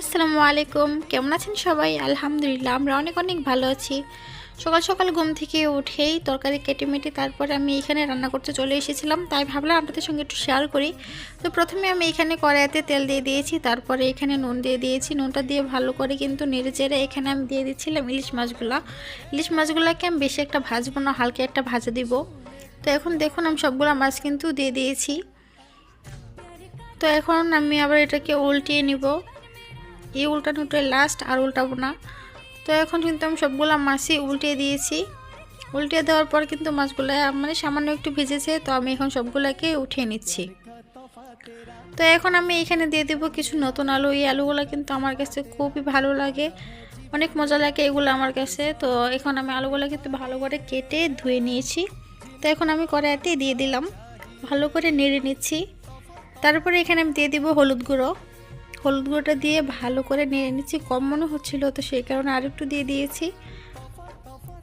আসসালামু আলাইকুম। কেমন আছেন সবাই? আলহামদুলিল্লাহ, আমরা অনেক অনেক ভালো আছি। সকাল সকাল ঘুম থেকে উঠেই তরকারি কেটে মেটে তারপরে আমি এখানে রান্না করতে চলে এসেছিলাম, তাই ভাবলাম আপনাদের সঙ্গে একটু শেয়ার করি। তো প্রথমে আমি এখানে কড়াইতে তেল দিয়ে দিয়েছি, তারপরে এখানে নুন দিয়ে দিয়েছি। নুনটা দিয়ে ভালো করে কিন্তু নেড়ে চেড়ে এখানে আমি দিয়ে দিচ্ছিলাম ইলিশ মাছগুলো। ইলিশ মাছগুলোকে আমি বেশি একটা ভাজবো না, হালকা একটা ভাজা দিব। তো এখন দেখুন আমি সবগুলো মাছ কিন্তু দিয়ে দিয়েছি। তো এখন আমি আবার এটাকে উল্টিয়ে নিব। এই উল্টানোটাই লাস্ট আর উল্টাবো না। তো এখন কিন্তু আমি সবগুলো মাছই উল্টিয়ে দিয়েছি। উল্টিয়ে দেওয়ার পর কিন্তু মাছগুলো মানে সামান্য একটু ভিজেছে, তো আমি এখন সবগুলোকে উঠিয়ে নিচ্ছি। তো এখন আমি এখানে দিয়ে দেবো কিছু নতুন আলু। এই আলুগুলো কিন্তু আমার কাছে খুবই ভালো লাগে। অনেক মজা লাগে এগুলো আমার কাছে। তো এখন আমি আলুগুলো কিন্তু ভালো করে কেটে ধুয়ে নিয়েছি। তো এখন আমি কড়াইতে দিয়ে দিলাম। ভালো করে নেড়ে নিচ্ছি। তারপরে এখানে আমি দিয়ে দিব হলুদ গুঁড়ো। হলুদ গুঁড়োটা দিয়ে ভালো করে নেড়ে নিচ্ছি। কম মনে হচ্ছিল তো সেই কারণে আরেকটু দিয়ে দিয়েছি।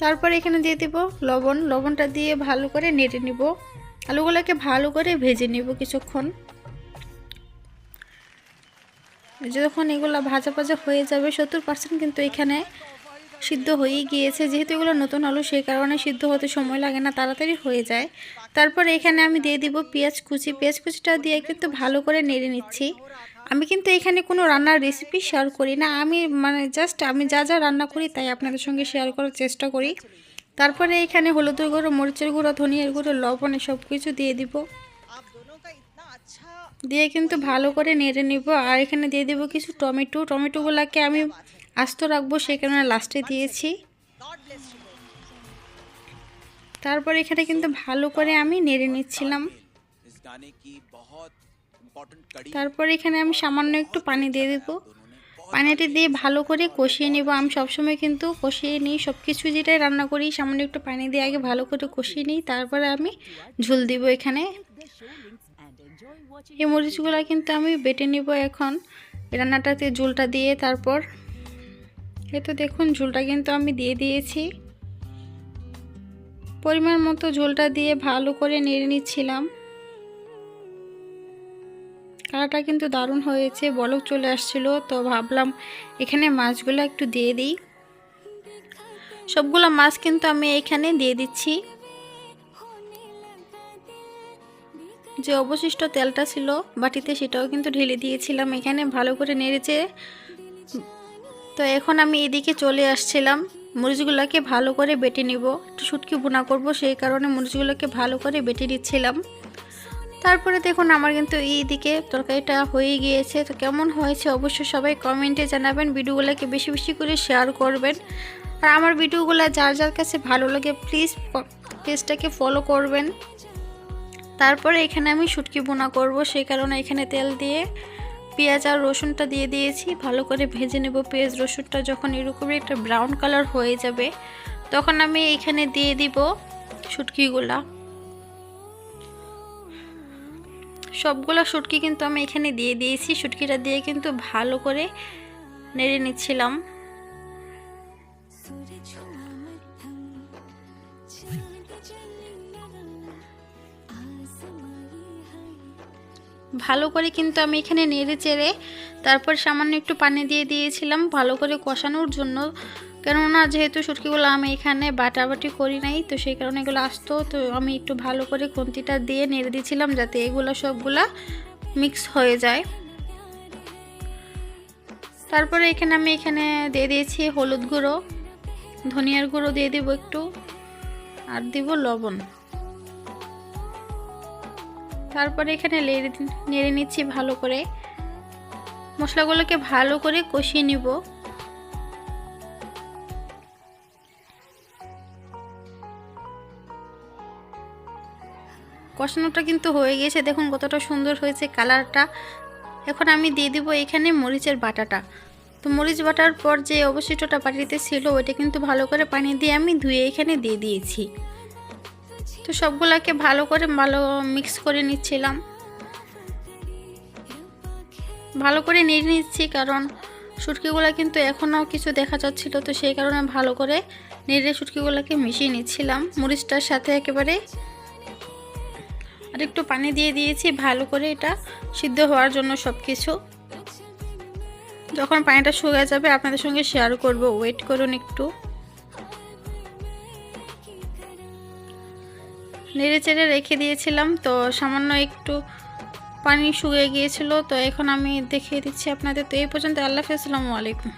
তারপরে এখানে দিয়ে দিব লবণ। লবণটা দিয়ে ভালো করে নেড়ে নিব। আলুগুলোকে ভালো করে ভেজে নিব কিছুক্ষণ। যখন এগুলো ভাজা ভাজা হয়ে যাবে, সত্তর পার্সেন্ট কিন্তু এখানে সিদ্ধ হয়েই গিয়েছে। যেহেতু এগুলো নতুন আলু, সেই কারণে সিদ্ধ হতে সময় লাগে না, তাড়াতাড়ি হয়ে যায়। তারপর এখানে আমি দিয়ে দিব পেঁয়াজ কুচি। পেঁয়াজ কুচিটা দিয়ে কিন্তু ভালো করে নেড়ে নিচ্ছি। আমি কিন্তু এখানে কোনো রান্নার রেসিপি শেয়ার করি না। আমি মানে জাস্ট আমি যা যা রান্না করি তাই আপনাদের সঙ্গে শেয়ার করার চেষ্টা করি। তারপরে এখানে হলুদের গুঁড়ো মরিচের গুঁড়ো ধনিয়ার গুঁড়ো লবণ সব কিছু দিয়ে দিব। দিয়ে কিন্তু ভালো করে নেড়ে নিব। আর এখানে দিয়ে দিব কিছু টমেটো। টমেটোগুলোকে আমি আস্ত রাখব সেই কারণে লাস্টে দিয়েছি। তারপর এখানে কিন্তু ভালো করে আমি নেড়ে নিচ্ছিলাম। তারপর এখানে আমি সামান্য একটু পানি দিয়ে দেব পানিটি দিয়ে ভালো করে কষিয়ে নেব আমি সবসময় কিন্তু কষিয়ে নিই সব কিছু যেটাই রান্না করি সামান্য একটু পানি দিয়ে আগে ভালো করে কষিয়ে নিই তারপরে আমি ঝুল দিব এখানে এই মরিচগুলো কিন্তু আমি বেটে নিব এখন রান্নাটাতে ঝুলটা দিয়ে তারপর এই তো দেখুন ঝুলটা কিন্তু আমি দিয়ে দিয়েছি পরিমাণ মতো ঝোলটা দিয়ে ভালো করে নেড়ে নিচ্ছিলাম কালারটা কিন্তু দারুণ হয়েছে, বলক চলে আসছিল, তো ভাবলাম এখানে মাছগুলো একটু দিয়ে দিই। সবগুলো মাছ কিন্তু আমি এখানে দিয়ে দিচ্ছি। যে অবশিষ্ট তেলটা ছিল বাটিতে সেটাও কিন্তু ঢেলে দিয়েছিলাম, এখানে ভালো করে নেড়েছে তো এখন আমি এদিকে চলে আসছিলাম, মরিচগুলোকে ভালো করে বেটে নিব। একটু শুটকি বোনা করব, সেই কারণে মরিচগুলোকে ভালো করে বেটে নিচ্ছিলাম। তারপরে দেখুন আমার কিন্তু এই দিকে তরকারিটা হয়ে গিয়েছে। তো কেমন হয়েছে অবশ্যই সবাই কমেন্টে জানাবেন, ভিডিওগুলোকে বেশি বেশি করে শেয়ার করবেন। আর আমার ভিডিওগুলো যার যার কাছে ভালো লাগে প্লিজ পেজটাকে ফলো করবেন। তারপরে এখানে আমি শুটকি বোনা করব, সেই কারণে এখানে তেল দিয়ে পেঁয়াজ আর রসুনটা দিয়ে দিয়েছি। ভালো করে ভেজে নেব পেঁয়াজ রসুনটা, যখন এরকমই একটা ব্রাউন কালার হয়ে যাবে, তখন আমি এখানে দিয়ে দিব শুটকিগুলা। সবগুলো শুটকি কিন্তু আমি এখানে দিয়ে দিয়েছি। শুটকিটা দিয়ে কিন্তু ভালো করে নেড়ে নিচ্ছিলাম। ভালো করে কিন্তু আমি এখানে নেড়ে চেড়ে তারপর সামান্য একটু পানি দিয়ে দিয়েছিলাম। ভালো করে কষানোর জন্য কেননা যেহেতু শুটকিগুলো আমি এখানে বাটাবাটি করি নাই, তো সেই কারণে এগুলো আসতো, তো আমি একটু ভালো করে খুন্তিটা দিয়ে নেড়ে দিয়েছিলাম যাতে এগুলো সবগুলা মিক্স হয়ে যায়। তারপরে এখানে আমি এখানে দিয়ে দিয়েছি হলুদ গুঁড়ো, ধনিয়ার গুঁড়ো দিয়ে দিব একটু, আর দিব লবণ। তারপরে এখানে নেড়ে নিচ্ছি ভালো করে। মশলাগুলোকে ভালো করে কষিয়ে নিব। কষানোটা কিন্তু হয়ে গেছে। দেখুন কতটা সুন্দর হয়েছে কালারটা। এখন আমি দিয়ে দিব এখানে মরিচের বাটাটা। তো মরিচ বাটার পর যে অবশিষ্টটা বাটিতে ছিল, ওইটা কিন্তু ভালো করে পানি দিয়ে আমি ধুয়ে এখানে দিয়ে দিয়েছি। তো সবগুলাকে ভালো করে ভালো মিক্স করে নিচ্ছিলাম। ভালো করে নিয়ে নিচ্ছি কারণ শুটকিগুলো কিন্তু এখনও কিছু দেখা যাচ্ছিল, তো সেই কারণে ভালো করে নেড়ে শুটকিগুলোকে মিশিয়ে নিচ্ছিলাম। মরিচটার সাথে একেবারে আর একটু পানি দিয়ে দিয়েছি, ভালো করে এটা সিদ্ধ হওয়ার জন্য সব কিছু যখন পানিটা শুকিয়ে যাবে, আপনাদের সঙ্গে শেয়ার করব। ওয়েট করুন একটু। নেড়ে চেড়ে রেখে দিয়েছিলাম, তো সামান্য একটু পানি শুকিয়ে গিয়েছিল, তো এখন আমি দেখিয়ে দিচ্ছি আপনাদের। তো এই পর্যন্ত, আল্লাহ হাফেজ, আসসালামু আলাইকুম।